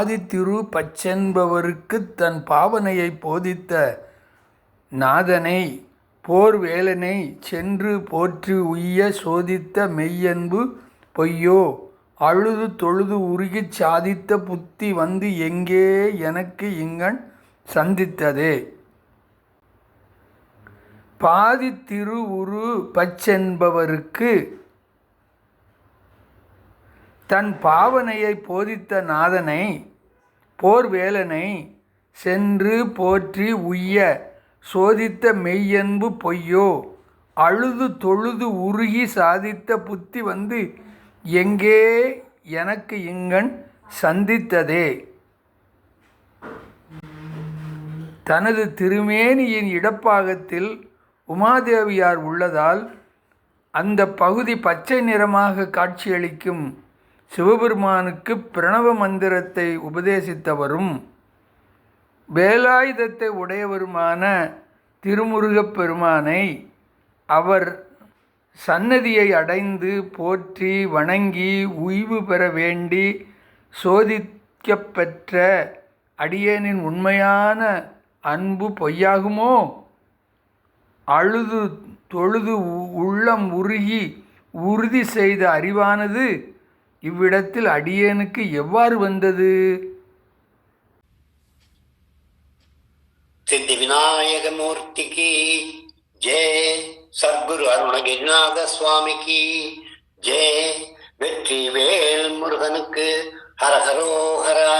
பாதித்திரு பச்சென்பவருக்குத் தன் பாவனையை போதித்த நாதனை போர்வேலனை சென்று போற்றி உய்ய சோதித்த மெய்யன்பு பொய்யோ? அழுது தொழுது உருகிச் சாதித்த புத்தி வந்து எங்கே எனக்கு இங்கன் சந்தித்ததே? பாதித்திருவுரு பச்சென்பவருக்கு தன் பாவனையை போதித்த நாதனை போர்வேலனை சென்று போற்றி உய்ய சோதித்த மெய்யன்பு பொய்யோ? அழுது தொழுது உருகி சாதித்த புத்தி வந்து எங்கே எனக்கு இங்கண் சந்தித்ததே? தனது திருமேனியின் இடப்பாகத்தில் உமாதேவியார் உள்ளதால் அந்த பகுதி பச்சை நிறமாக காட்சியளிக்கும் சிவபெருமானுக்கு பிரணவ மந்திரத்தை உபதேசித்தவரும் வேலாயுதத்தை உடையவருமான திருமுருகப் பெருமானை அவர் சன்னதியை அடைந்து போற்றி வணங்கி உய்வு பெற வேண்டி சோதிக்கப்பெற்ற அடியேனின் உண்மையான அன்பு பொய்யாகுமோ? அழுது தொழுது உ- உள்ளம் உருகி உறுதி செய்த அறிவானது? இவ்விடத்தில் அடியேனுக்கு எவ்வாறு வந்தது? சித்தி விநாயகமூர்த்திக்கு ஜே சத்குரு அருணகிரிநாத சுவாமிக்கு ஜே வெற்றி வேல் முருகனுக்கு ஹரஹரோஹரா.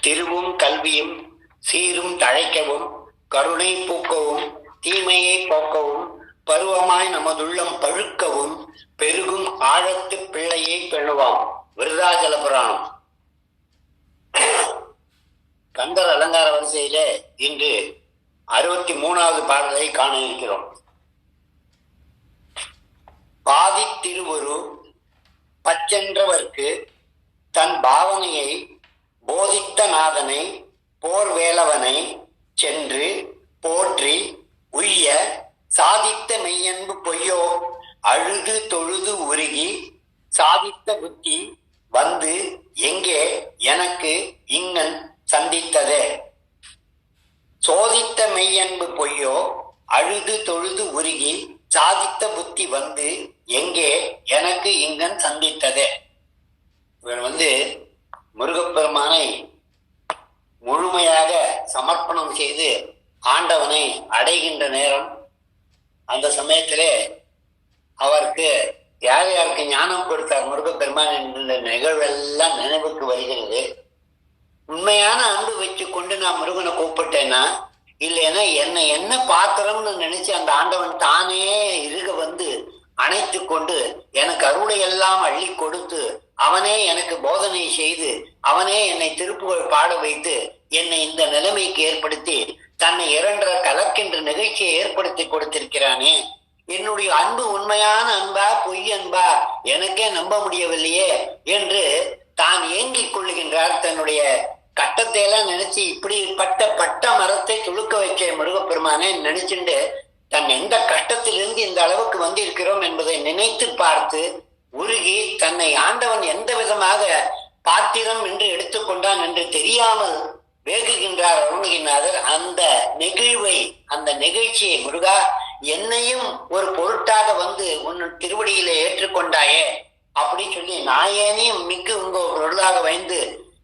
திருவும் கல்வியும் சீரும் தழைக்கவும் கருணை பூக்கவும் தீமையை போக்கவும் பருவமாய் நமதுள்ளம் பழுக்கவும் பெருகும் ஆழத்து பிள்ளையை பெண்ணுவாம். விருதாச்சல புராணம். கந்தர் அலங்கார வரிசையில இன்று அறுபத்தி மூணாவது பாடலை காண இருக்கிறோம். பாதி திருவுரு பச்சென்றவர்க்கு தன் பாவனையை போதித்த நாதனை போர் வேலவனை சென்று போற்றி உய்ய சாதித்த மெய்யன்பு பொய்யோ? அழுது தொழுது உருகி சாதித்த புத்தி வந்து எங்கே எனக்கு இங்கன் சந்தித்ததே? சோதித்த மெய்யன்பு பொய்யோ? அழுது தொழுது உருகி சாதித்த புத்தி வந்து எங்கே எனக்கு இங்கன் சந்தித்ததே? இவர் வந்து முருகப்பெருமானை முழுமையாக சமர்ப்பணம் செய்து ஆண்டவனை அடைகின்ற நேரம் அந்த சமயத்திலே அவருக்கு யார் யாருக்கு ஞானம் கொடுத்தார் முருகப்பெருமான் என்ற நிகழ்வெல்லாம் நினைவுக்கு வருகிறது. உண்மையான அன்பு வச்சு கொண்டு நான் முருகனை கூப்பிட்டேன்னா இல்லைன்னா என்னை என்ன பாத்திரம்னு நினைச்சு அந்த ஆண்டவன் தானே இருக வந்து அணைத்து கொண்டு எனக்கு அருளை எல்லாம் அள்ளி கொடுத்து அவனே எனக்கு போதனை செய்து அவனே என்னை திருப்புகழ் பாட வைத்து என்னை இந்த நிலைமைக்கு ஏற்படுத்தி தன்னை இரண்டர கலக்கின்ற நிகழ்ச்சியை ஏற்படுத்தி கொடுத்திருக்கிறானே. என்னுடைய அன்பு உண்மையான அன்பா பொய் அன்பா எனக்கே நம்ப முடியவில்லையே என்று தான் ஏங்கிக் கொள்ளுகின்றார் தன்னுடைய கட்டத்தை எல்லாம் நினைச்சு இப்படிப்பட்ட பட்ட மரத்தை துளுக்க வைக்க முருகப்பெருமானே நினைச்சுண்டு தன் எந்த கஷ்டத்திலிருந்து இந்த அளவுக்கு வந்திருக்கிறோம் என்பதை நினைத்து பார்த்து உருகி தன்னை ஆண்டவன் எந்த விதமாக பாத்திரம் என்று எடுத்துக்கொண்டான் என்று தெரியாமல் வேகுகின்றார் அருணகிரிநாதர் அந்த நெகிழ்வை அந்த நிகழ்ச்சியை முருகா என்னையும் ஒரு பொருட்டாக வந்து உன் திருவடியிலே ஏற்றுக்கொண்டாயே அப்படின்னு சொல்லி நான் ஏனையும் மிக்கு உங்க பொருளாக வைந்து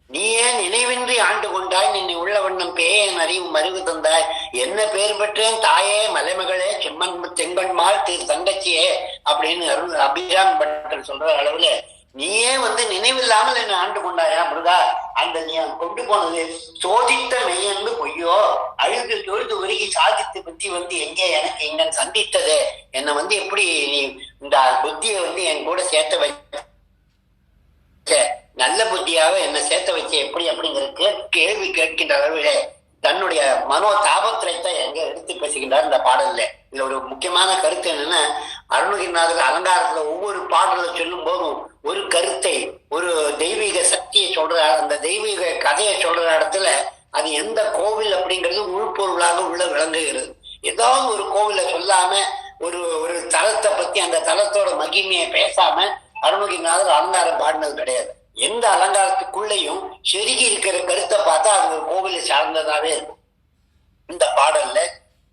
நீ ஏன் நினைவின்றி ஆண்டு கொண்டாய்? நின்னை உள்ள வண்ணம் பேயன் அறிவும் அறிவு தந்தாய். என்ன பேர் பெற்றேன்? தாயே மலைமகளே செம்மன் செங்கன்மாள் திரு தங்கச்சியே அப்படின்னு அருள் அபிராம் பட்டர் சொல்ற அளவுல நீயே வந்து நினைவில்லாமல் என்ன ஆண்டு கொண்டாயா முருகா? அந்த நீ கொண்டு போனது சோதித்த மெய்யன்பு பொய்யோ? அழுது தொழுது உருகி சாதித்து புத்தி வந்து எங்கே எனக்கு எங்கன் சந்தித்தது? என்னை வந்து எப்படி நீ இந்த புத்தியை வந்து என் கூட சேர்த்து வச்ச? நல்ல புத்தியாக என்னை சேர்த்த வச்ச எப்படி அப்படிங்கிறது கேள்வி கேட்கின்ற அளவிலே தன்னுடைய மனோ தாபத்திரத்தை எங்க எடுத்து பேசுகின்றார் இந்த பாடல்ல. இதுல ஒரு முக்கியமான கருத்து என்னன்னா அருணகிரிநாதர் அலங்காரத்துல ஒவ்வொரு பாடலை சொல்லும் போதும் ஒரு கருத்தை ஒரு தெய்வீக சக்தியை சொல்ற அந்த தெய்வீக கதையை சொல்ற இடத்துல அது எந்த கோவில் அப்படிங்கிறது உள்பொருளாக உள்ள விளங்குகிறது. ஏதாவது ஒரு கோவிலை சொல்லாம ஒரு ஒரு தலத்தை பத்தி அந்த தலத்தோட மகிமையை பேசாம அருணகிரிநாதர் அலங்காரம் பாடினது கிடையாது. எந்த அலங்காரத்துக்குள்ளேயும் செருகி இருக்கிற கருத்தை பார்த்தா அது ஒரு கோவிலை சார்ந்ததாவே இருக்கும். இந்த பாடல்ல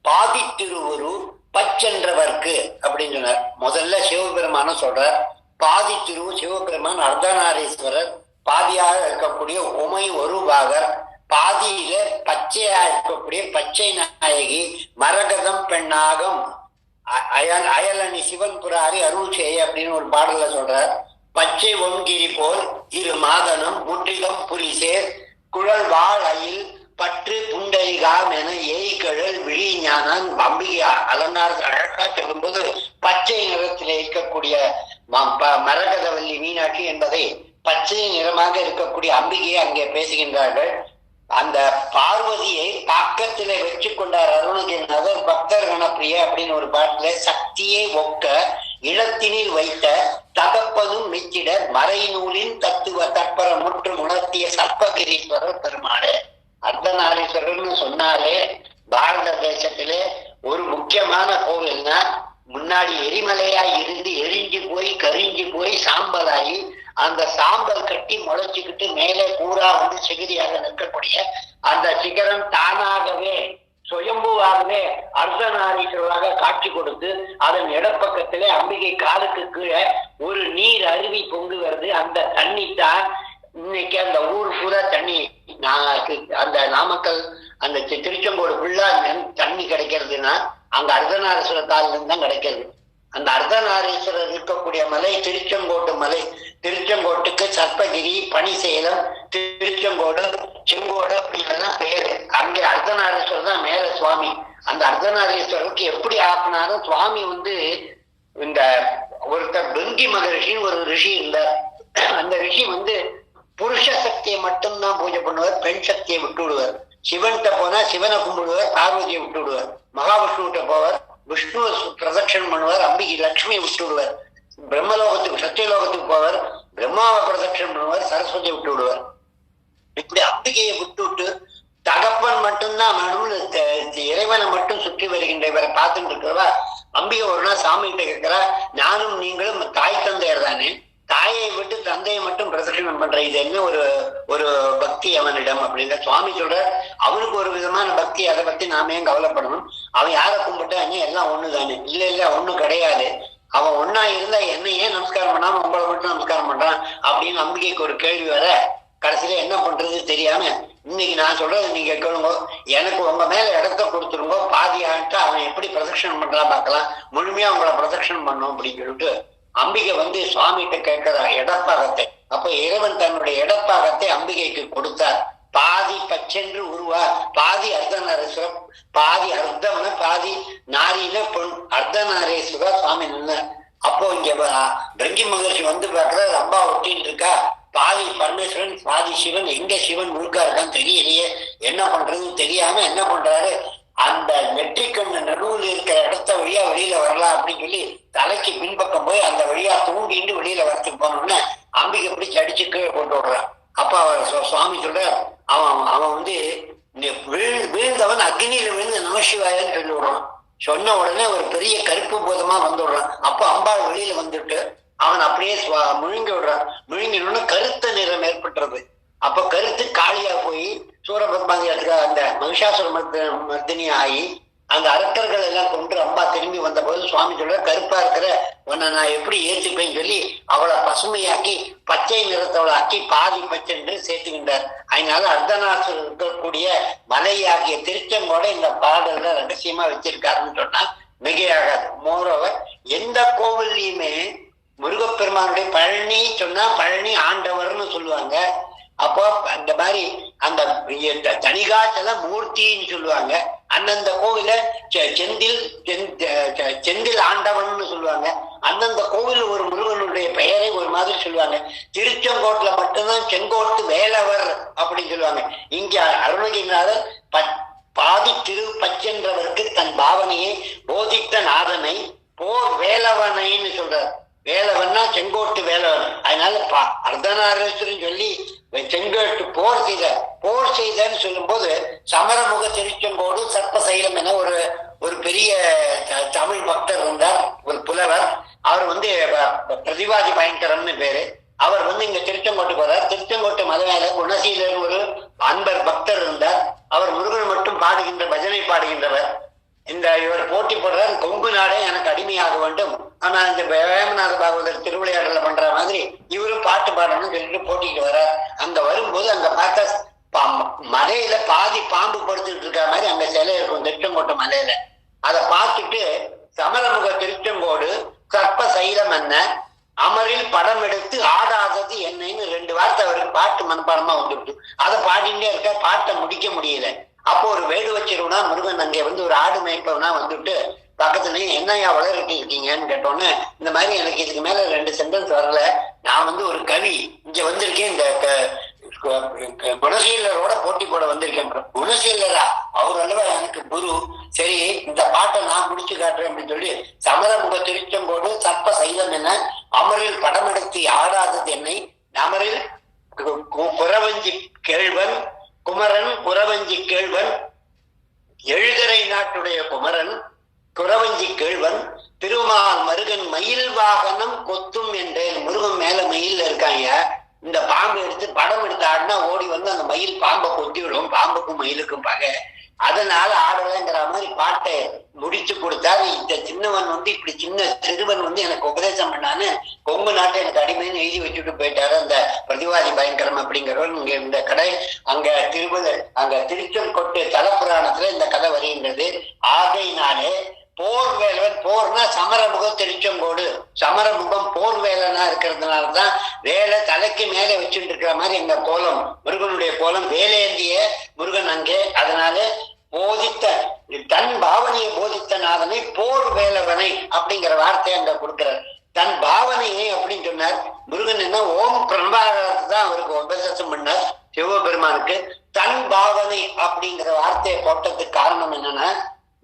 பாதித்திருவரு பச்சென்றவர்க்கு அப்படின்னு சொன்னார். முதல்ல சிவபெருமான சொல்றார் பாதி திரு சிவபெருமான் அர்த்தநாரீஸ்வரர் பாதியாக இருக்கக்கூடிய உமை ஒரு பாகர் பாதியில பச்சையா இருக்கக்கூடிய பச்சை நாயகி மரகதம் பெண்ணாகம் அ- அயல் அயலணி சிவன் புராரி அருள் செய்ய அப்படின்னு ஒரு பாடல்ல சொல்றார். பச்சை ஒங்கிரி போல் இரு மாதனம் முற்றிலும் புரிசேர் குழல் வாழ் அயில் பற்று புண்டரிகாம் என ஏய்கழல் விழி ஞானான் அம்பிகை அலனார் அழகா சொல்லும்போது பச்சை நிறத்தில் இருக்கக்கூடிய ப- மரகதவல்லி மீனாட்சி என்பதை பச்சை நிறமாக இருக்கக்கூடிய அம்பிகையை அங்கே பேசுகின்றார்கள். அந்த பார்வதியை பக்கத்தில வச்சு கொண்டார் அருணகிரிநாதர். பக்தர் கணப்பிரிய அப்படின்னு ஒரு பாட்டுல சக்தியை ஒக்க இளத்தினில் வைத்த தகப்பதும் மிச்சிட மறைநூலின் தத்துவ தற்பர முற்று உணர்த்திய சர்ப்பகிரீஸ்வரர் பெருமாடு அர்த்தநாரீஸ்வரர்னு சொன்னாலே பாரத தேசத்திலே ஒரு முக்கியமான கோவில்னா முன்னாடி எரிமலையா இருந்து எரிஞ்சு போய் கரிஞ்சு போய் சாம்பலாகி அந்த சாம்பல் கட்டி முளைச்சுக்கிட்டு மேலே பூரா வந்து சிகிரியாக நிற்கக்கூடிய அந்த சிகரம் தானாகவே சுயம்புவாகவே அர்த்தநாரீஸ்வரராக காட்சி கொடுத்து அதன் இடப்பக்கத்திலே அம்பிகை காலுக்கு கீழே ஒரு நீர் அருவி பொங்கு வருது அந்த தண்ணி தான் இன்னைக்கு அந்த ஊர் பூரா தண்ணி அந்த நாமக்கல் அந்த திருச்செங்கோடு ஃபுல்லா தண்ணி கிடைக்கிறதுன்னா அங்க அர்த்தநாரீஸ்வரர் காலில் இருந்து தான் கிடைக்கிறது. அந்த அர்த்தநாரீஸ்வரர் இருக்கக்கூடிய மலை திருச்செங்கோட்டு மலை. திருச்செங்கோட்டுக்கு சர்ப்பகிரி பனிசேலம் திருச்செங்கோடு செங்கோடு அப்படின்லாம் பேரு. அங்கே அர்த்தநாரீஸ்வரர் தான் மேல சுவாமி. அந்த அர்த்தநாரீஸ்வரருக்கு எப்படி ஆக்குனாலும் சுவாமி வந்து இந்த ஒருத்தர் பெங்கி மகரிஷின்னு ஒரு ரிஷி இருந்தார். அந்த ரிஷி வந்து புருஷ சக்தியை மட்டும்தான் பூஜை பண்ணுவார் பெண் சக்தியை விட்டு விடுவார் சிவன்கிட்ட போனா சிவனை கும்பிடுவார் பார்வதியை விட்டு விடுவார் மகாவிஷ்ணுகிட்ட போவார் விஷ்ணு சு- பிரதட்சணம் பண்ணுவார் அம்பிகை லட்சுமியை விட்டு விடுவார் பிரம்மலோகத்துக்கு சத்தியலோகத்துக்கு போவார் பிரம்மாவை பிரதட்சணம் பண்ணுவார் சரஸ்வதியை விட்டு விடுவார் இப்படி அம்பிகையை விட்டு விட்டு தகப்பன் மட்டும்தான் வேணும்னு இறைவனை மட்டும் சுற்றி வருகின்ற இவரை பார்த்துட்டு இருக்கிறவா? அம்பிகை ஒரு நாள் சாமி கிட்ட கேட்கிறா நானும் நீங்களும் தாய் தந்தையர் தானே? தாயை விட்டு தந்தையை மட்டும் பிரதட்சணம் பண்ற இது என்ன ஒரு ஒரு பக்தி அவனிடம் அப்படின்னு சுவாமி சொல்ற அவனுக்கு ஒரு விதமான பக்தி அதை பத்தி நாம ஏன் கவலைப்படணும்? அவன் யாரை கும்பிட்டா எல்லாம் ஒண்ணுதானே? இல்ல இல்ல ஒண்ணும் கிடையாது. அவன் ஒன்னா இருந்தா என்ன ஏன் நமஸ்காரம் பண்ணாம உங்களை மட்டும் நமஸ்காரம் பண்றான்? அப்படின்னு நம்பிக்கைக்கு ஒரு கேள்வி வர கடைசியில என்ன பண்றது தெரியாம இன்னைக்கு நான் சொல்றது நீங்க கேளுங்க. எனக்கு உங்க மேல இடத்த கொடுத்துருங்க. பாதி ஆகிட்டு அவன் எப்படி பிரதட்சணம் பண்றான் பார்க்கலாம். முழுமையா உங்களை பிரதட்சணம் பண்ணும் அப்படின்னு சொல்லிட்டு அம்பிகை வந்து சுவாமிகிட்ட கேட்கிற இடப்பாகத்தை. அப்ப இறைவன் தன்னுடைய இடப்பாகத்தை அம்பிகைக்கு கொடுத்தார். பாதி பச்சென்று உருவா பாதி அர்த்தநாரீஸ்வரர் பாதி அர்த்தம்னு பாதி நாரின பொன். அர்த்தநாரேஸ்வரர் சுவாமி நின்னார். அப்போ இங்க பிரங்கி மகர்ஷி வந்து பார்க்கிற அம்பா ஒட்டின்னு இருக்கா? பாதி பரமேஸ்வரன் பாதி சிவன். எங்க சிவன் முழுக்கா இருக்கான்னு தெரியலையே. என்ன பண்றதுன்னு தெரியாம என்ன பண்றாரு? அந்த நெற்றிக்கண்ணு நடுவுல இருக்கிற இடத்த வழியா வெளியில வரலாம் அப்படின்னு சொல்லி தலைக்கு பின்பக்கம் போய் அந்த வழியா தூண்டிட்டு வெளியில வரத்துக்கு போனோம்னா அம்பிகை பிடிச்சி அடிச்சு கீழே கொண்டு விடுறான். அப்ப அவர் சுவாமி சொல்ற அவன் அவன் வந்து வீழ்ந்தவன் அக்னியில விழுந்து நமசிவாயன்னு சொல்லி விடுறான். சொன்ன உடனே ஒரு பெரிய கருப்பு போதமா வந்துடுறான் அப்ப அம்பாள் வெளியில வந்துட்டு அவன் அப்படியே சுவா- முழுங்கி விடுறான். முழுங்கினோன்னு கருத்த நிறம் ஏற்பட்டுறது. அப்ப கருத்து காளியா போய் சூரபத்மாதிரி அந்த மகிஷாசுர மர்தினி ஆகி அந்த அரக்கர்கள் எல்லாம் கொண்டு அம்பா திரும்பி வந்தபோது சுவாமி சொல்ற கருப்பா இருக்கிற உன்னை நான் எப்படி ஏத்துப்பேன்னு சொல்லி அவளை பசுமையாக்கி பச்சை நிறத்தவளை ஆக்கி பாதி பச்சென்று சேர்த்துக்கின்றார். அதனால அர்த்தநாசர் இருக்கக்கூடிய மலையாகிய திருச்செங்கோட இந்த பாடல்ல ரகசியமா வச்சிருக்காருன்னு சொன்னா மிகையாகாது. மோரோவர் எந்த கோவில்லையுமே முருகப்பெருமானுடைய பழனி சொன்னா பழனி ஆண்டவர்னு சொல்லுவாங்க. அப்போ அந்த மாதிரி அந்த தனிகாசல மூர்த்தின்னு சொல்லுவாங்க. அந்தந்த கோவில செ- செந்தில் செந்~ செந்தில் ஆண்டவன்னு சொல்லுவாங்க. அந்தந்த கோவில் ஒரு முருகனுடைய பெயரை ஒரு மாதிரி சொல்லுவாங்க. திருச்செங்கோட்டுல மட்டும்தான் செங்கோட்டு வேலவர் அப்படின்னு சொல்லுவாங்க. இங்க அருணகிரிநாதர் ப- பாதி திரு பச்சென்றவருக்கு தன் பாவனையை போதித்த நாதனை போர் வேலவனைன்னு சொல்றார். வேலவன்னா செங்கோட்டு வேலவன் அதனால அர்த்தநாரீஸ்வரன் சொல்லி செங்கோட்டு போர் செய்த போர் செய்தன்னு சொல்லும்போது சமரமுக திருச்செங்கோடு சர்ப்பசைலம் என ஒரு ஒரு பெரிய த- தமிழ் பக்தர் இருந்தார் ஒரு புலவர். அவர் வந்து பிரதிவாதி பயங்கரம்னு பேரு. அவர் வந்து இங்க திருச்செங்கோட்டுக்கு வர்றார் திருச்செங்கோட்டு மலை மேல குணசீலர் ஒரு அன்பர் பக்தர் இருந்தார். அவர் முருகன் மட்டும் பாடுகின்ற பஜனை பாடுகின்றவர். இந்த இவர் போட்டி போடுறார். கொங்கு நாடே எனக்கு அடிமையாக வேண்டும். ஆனா இந்த வேமநாத பாகவதர் திருவிளையாடல பண்ற மாதிரி இவரும் பாட்டு பாடணும்னு சொல்லிட்டு போட்டிக்கு வர்றார். அங்க வரும்போது அங்க பார்த்தா மலையில பாதி பாம்பு படுத்துட்டு இருக்க மாதிரி அங்க சிலை இருக்கும். திருச்செங்கோட்டு மலையில. அதை பார்த்துட்டு சமரமுக திருச்செங்கோடு கற்ப சைலம் என்ன? அமரில் படம் எடுத்து ஆடாதது என்னன்னு ரெண்டு வார்த்தை அவருக்கு பாட்டு மனப்பாடமா வந்துட்டு அதை பாடிட்டே இருக்க பாட்டை முடிக்க முடியல. அப்போ ஒரு வேடு வச்சிருவனா முருகன் அங்கே வந்து ஒரு ஆடு மேய்ப்பவனா வந்துட்டு பக்கத்துலயே என்னையா வளர்கிட்டு இருக்கீங்கன்னு கேட்டோன்னு இந்த மாதிரி எனக்கு இதுக்கு மேல ரெண்டு சென்டென்ஸ் வரல. நான் வந்து ஒரு கவி. இங்க வந்திருக்கேன் இந்த க- க- குணசீலரோட போட்டி போட வந்திருக்கேன். குணசீலரா? அவர் அல்லவா எனக்கு குரு. சரி இந்த பாட்டை நான் முடிச்சு காட்டுறேன் அப்படின்னு சொல்லி சமரமுக திருச்செங்கோடு சர்ப்ப சைலம் என அமரில் படம் எடுத்து ஆடாதது என்னை. அமரில் குறவஞ்சி கேழ்வன் குமரன் குரவஞ்சி கேழ்வன் எழுகரை நாட்டுடைய குமரன் குரவஞ்சி கேழ்வன் திருமால் மருகன் மயில் வாகனம் கொத்தும் என்றேன். முருகன் மேல மயில் இருக்காங்க. இந்த பாம்பு எடுத்து படம் எடுத்து ஆடினா ஓடி வந்து அந்த மயில் பாம்பை கொத்தி விடும் பாம்புக்கும் மயிலுக்கும் பகை. அதனால ஆடலைங்கிற மாதிரி பாட்டை முடிச்சு கொடுத்தாரு. இந்த சின்னவன் வந்து இப்படி சின்ன சிறுவன் வந்து எனக்கு உபதேசம் பண்ணான்னு கொங்கு நாட்டை எனக்கு அடிமைன்னு எழுதி வச்சுட்டு போயிட்டாரு. அந்த பிரதிவாதி பயங்கரம் அப்படிங்கிறவர் இங்க இந்த கடை. அங்க திருவது அங்க திருச்செங்கோட்டு தலப்புராணத்துல இந்த கதை வருகின்றது. ஆகையினாலே போர் வேலவன் போர்னா சமரமுகம் திருச்செங்கோடு. சமரமுகம் போர் வேலனா இருக்கிறதுனாலதான் வேலை தலைக்கு மேலே வச்சுட்டு இருக்கிற மாதிரி எங்க கோலம் முருகனுடைய கோலம் வேலேந்திய முருகன் அங்கே. அதனால வார்த்தை அங்க கொடுக்கிறார். தன் பாவனையை அப்படின்னு சொன்னார். முருகன் என்ன ஓம் பிரம்பாரத்தை தான் அவருக்கு உபதேசம் பண்ணார் சிவபெருமானுக்கு. தன் பாவனை அப்படிங்கிற வார்த்தையை போட்டதுக்கு காரணம் என்னன்னா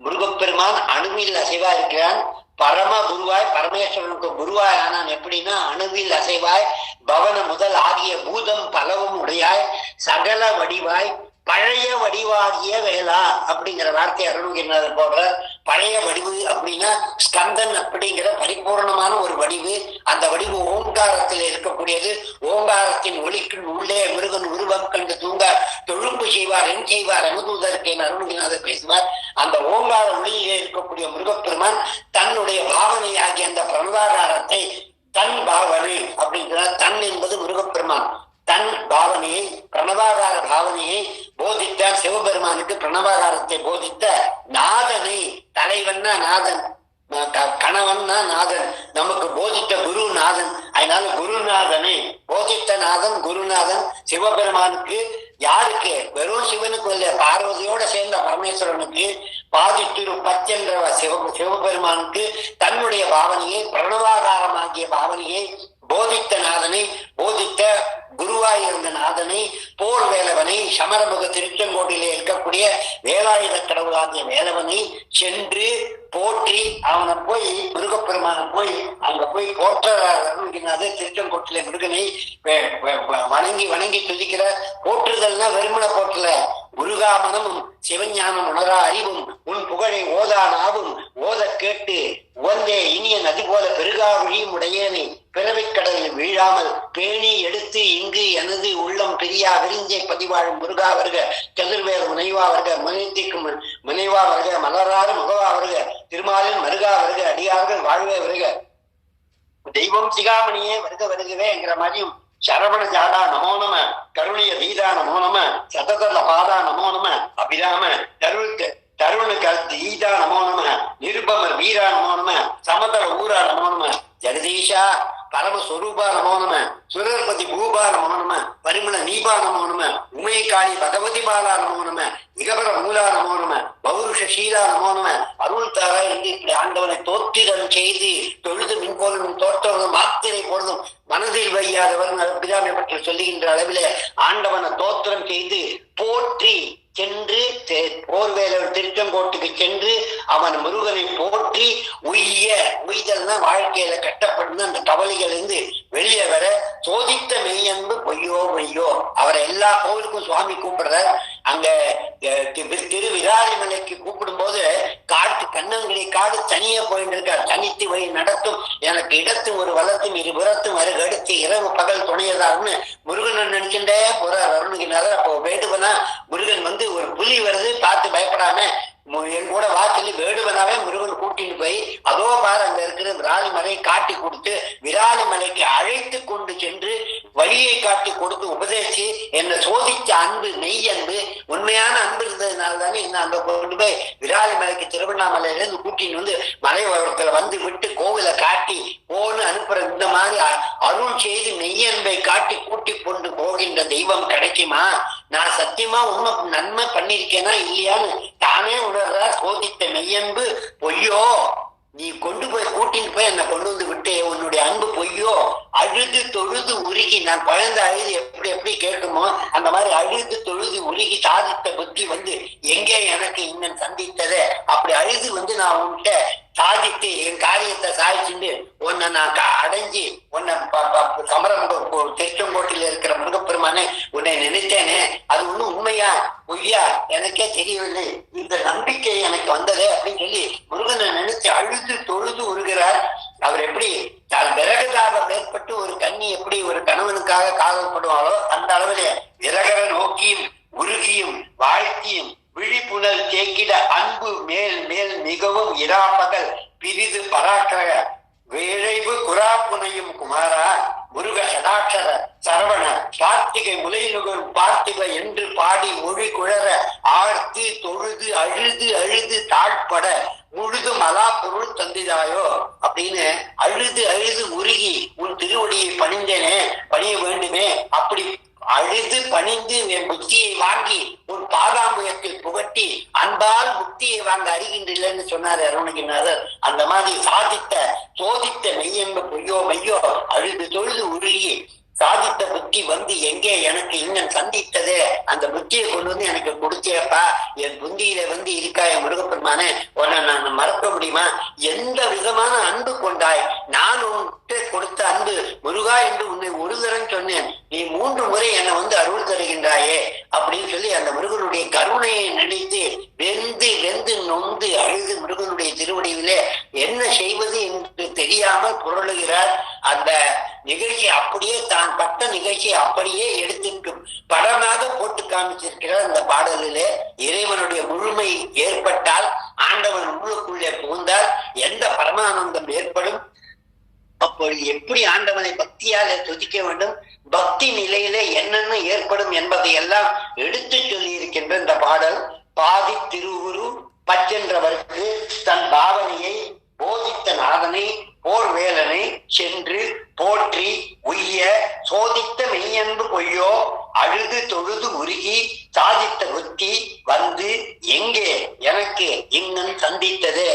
முருகப்பெருமான் அணுவில் அசைவா இருக்கிறான். பரம குருவாய் பரமேஸ்வரனுக்கு குருவாய் ஆனான் எப்படின்னா அணுவில் அசைவாய் பவன முதல் ஆகிய பூதம் பலவும் உடையாய் சகல வடிவாய் பழைய வடிவாகிய வேளா அப்படிங்கிற வார்த்தை அருள்கின்றனர் போடுற பழைய வடிவு அப்படின்னா ஸ்கந்தன் அப்படிங்கிற பரிபூர்ணமான ஒரு வடிவு. அந்த வடிவு ஓங்காரத்தில் இருக்கக்கூடியது. ஓங்காரத்தின் ஒளிக்கு உள்ளே முருகன் உருவம் கண்டு தூங்க தொழும்பு செய்வார் என் செய்வார் அமுதூதருக்கு என் அருள்கிநாதர் பேசுவார். அந்த ஓங்கார ஒளியிலே இருக்கக்கூடிய முருகப்பெருமான் தன்னுடைய பாவனையாகிய அந்த பிரணவாகாரத்தை தன் பாவனை அப்படிங்கிறார். தன் என்பது முருகப்பெருமான். தன் பாவனையை பிரணவாகார பாவனையை போதித்தார் சிவபெருமானுக்கு பிரணவாகாரத்தை போதித்த நாதனை தலைவன்னா நாதன் க- கணவன்னா நாதன் நமக்கு போதித்த குரு நாதன். அதனால குருநாதனை போதித்த நாதன் குருநாதன் சிவபெருமானுக்கு யாருக்கு? வெறும் சிவனுக்கு இல்ல பார்வதியோட சேர்ந்த பரமேஸ்வரனுக்கு பாதித்திரு பச்சென்ற சிவ சிவபெருமானுக்கு தன்னுடைய பாவனையை பிரணவாகாரமாகிய பாவனையை போதித்த நாதனை போதித்த குருவாய் இருந்த நாதனை போர் வேலவனை சமரமுக திருச்செங்கோட்டிலே இருக்கக்கூடிய வேலாயுத கடவுளாகிய வேலவனை சென்று போற்றி அவனை போய் முருகப்பெருமான போய் அங்க போய் போற்றாரு திருச்செங்கோட்டிலே முருகனை வணங்கி வணங்கி துதிக்கிற போற்றுதல்னா வெறுமனை போற்றல. முருகாமனமும் சிவஞானம் உணரா அறிவும் உன் புகழை ஓதானாவும் ஓத கேட்டு உவந்தே இனிய நதி போல பெருகாவழியும் உடையேனே. பிறவிக் கடலில் வீழாமல் பேணி எடுத்து இங்கு எனது உள்ளம் பிரியா விரிஞ்சை பதிவாழும் முருகா வருக சதுர்வேத முனைவா வருக முனைத்திக்கும் முனைவா வருக மலராறு முகவா வருக திருமாலின் மருகா வருக அடியார்கள் வாழ்வே வருக. தெய்வம் சிகாமணியே வருக வருகவே என்கிற மாதிரியும் சரவண ஜாடா நமோ நம கருணிய தீதா நமோ நம சததல பாதா நமோ நம அபிராம தருளுக்கு தருண கீதா நமோ நம நிருபம வீரா நமோ நம சமதர ஊரா நமோ நம ஜெகதீஷா பரமஸ்வரூபா நமோ நம சுரர்பதி பூபா நமோ நம பரிமள நீபா நமோ நம உமைகாளி பகவதி பாலா நமோ நம மூலா நமோ நம பௌருஷ ஷீலா நமோ நம அருள் தாரா என்று இப்படி ஆண்டவனை தோற்றிடம் செய்து தொழுது மின்போலும் தோற்றவர்கள் மாத்திரை போடுதும் மனதில் வையாதவர் பிதாமை பற்றி சொல்லுகின்ற அளவிலே ஆண்டவனை தோத்திரம் செய்து போற்றி சென்று போர்வேலர் திருச்செங்கோட்டுக்கு சென்று அவன் முருகனை போற்றி உய்ய. உய்தல்னா வாழ்க்கையில கட்டப்படுന്ന அந்த கவலைகள் இருந்து வெளியே வர சோதித்த மெய்யன்பு பொய்யோ பொய்யோ. அவரை எல்லா கோவிலுக்கும் சுவாமி கூப்பிடுற அங்க திரு தி- திரு விராலிமலைக்கு கூப்பிடும் போது காடு தனியே போயிட்டு இருக்கார் தனித்து வழி நடத்தும். எனக்கு இடத்தும் ஒரு வளத்தும் இருபுறத்தும் அருகடுத்து இரவு பகல் துணையதார்னு முருகன் நினைச்சுட்டே போறார். அருணகிரிநாதர் அப்போ வேடுவனா முருகன் வந்து ஒரு புலி வருது பார்த்து பயப்படாம என் கூட வாக்கில் வேடுவனாவே முருகன் கூட்டிட்டு போய் அதோ பாரு அங்க இருக்கிற விராலி மலை காட்டி கொடுத்து விராலி மலைக்கு அழைத்து கொண்டு சென்று வழியை காட்டி கொடுத்து உபதேசி என்னை சோதிச்ச அன்பு நெய் அன்பு உண்மையான அன்பு இருந்ததுனால தானே என்ன அங்க கொண்டு போய் விராலி மலைக்கு திருவண்ணாமலையில இருந்து கூட்டின்னு வந்து மலை ஓரத்துல வந்து விட்டு கோவிலை காட்டி போன்னு அனுப்புற இந்த மாதிரி அ- அருள் செய்து நெய்யன்பை காட்டி கூட்டி கொண்டு போகின்ற தெய்வம் கிடைக்குமா? நான் சத்தியமா உண்மை நன்மை பண்ணிருக்கேனா இல்லையான்னு தானே உணர்றா சோதித்த மெய்யன்பு பொய்யோ? நீ கொண்டு போய் கூட்டிட்டு போய் என்னை கொண்டு வந்து விட்டு உன்னுடைய அன்பு பொய்யோ? அழுது தொழுது உருகி நான் குழந்த அழுது எப்படி எப்படி கேட்குமோ அந்த மாதிரி அழுது தொழுது உருகி சாதித்த புத்தி வந்து எங்கே எனக்கு இன்னும் சந்தித்ததே? அப்படி அழுது வந்து நான் உன்கிட்ட சாதித்து என் காரியத்தை சாதிச்சுட்டு உன்னை நான் அடைஞ்சி அடைஞ்சு உன்னை ப- ப- சமரம் திருச்செங்கோட்டில் இருக்கிற முருகப்பெருமானே உன்னை நினைத்தேனே. அது ஒண்ணும் உண்மையா? பொய்யா? எனக்கே தெரியவில்லை. இந்த நம்பிக்கை எனக்கு வந்ததே அப்படின்னு சொல்லி முருகனை நினைச்சு அழுது தொழுது உருகிறார். அவர் எப்படி? தான் மேற்பட்டு ஒரு கண்ணி எப்படி ஒரு கணவனுக்காக காதல்படுவாளோ அந்த அளவிலே விறகரை நோக்கியும் உருகியும் வாழ்த்தியும் விழிப்புணர் தேக்கிட அன்பு மேல் மேல் மிகவும் இராப்பகல் பிரிது பராக்கர விழைவு குராப்புனையும் குமாரா முருக சடாட்சர சரவண கார்த்திகை முலைநுகர் பார்த்திக என்று பாடி மொழி குழற ஆர்த்து தொழுது அழுது அழுது தாழ்பட முழுதும் அலா பொருள் தந்திதாயோ அப்படின்னு அழுது அழுது உருகி உன் திருவடியை பணிந்தேனே பணிய வேண்டுமே அப்படி அழுது பணிந்து என் புத்தியை வாங்கி உன் பாதாம்புயத்தில் புகட்டி அன்பால் புத்தியை வாங்க அறிகின்றில்லைன்னு சொன்னார் அருணகிரிநாதர். அந்த மாதிரி சாதித்த சோதித்த மெய்யென்ப பொய்யோ மெய்யோ அழுது தொழுது உருகி சாதித்த புத்தி வந்து எங்கே எனக்கு இன்னும் சந்தித்தது? அந்த புத்தியை கொண்டு வந்து எனக்கு கொடுத்தேப்பா. என் புந்தியில வந்து இருக்கா என் முருகப்பெருமானே? உன்னை நான் மறக்க முடியுமா? எந்த விதமான அன்பு கொண்டாய்? நான் உன்கிட்ட கொடுத்த அன்பு முருகா என்று உன்னை ஒரு தரம் சொன்னேன். நீ மூன்று முறை என்னை வந்து அருள் தருகின்றாயே. நிகழ்ச்சியை அப்படியே எடுத்துட்டு படமாக போட்டு காமிச்சிருக்கிறார் அந்த பாடலிலே இறைவனுடைய முழுமை ஏற்பட்டால் ஆண்டவன் உள்ளுக்குள்ளே புகுந்தால் எந்த பரமானந்தம் ஏற்படும்? அப்பொழுது எப்படி ஆண்டவனை பக்தியால துதிக்க வேண்டும்? பக்தி நிலையிலே என்னென்ன ஏற்படும் என்பதை எல்லாம் எடுத்து சொல்லி இருக்கின்ற இந்த பாடல் பாதி திருவுரு பச்சென்றவருக்கு தன் பாவனை போதித்த நாதனை போர் வேலனை சென்று போற்றி உய்ய சோதித்த மெய்யன்பு பொய்யோ அழுது தொழுது உருகி சாதித்த புத்தி வந்து எங்கே எனக்கு இன்னும் சந்தித்தது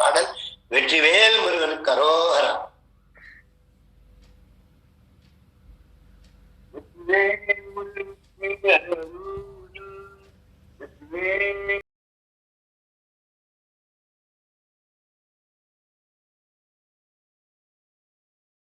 என்கின்ற ஒரு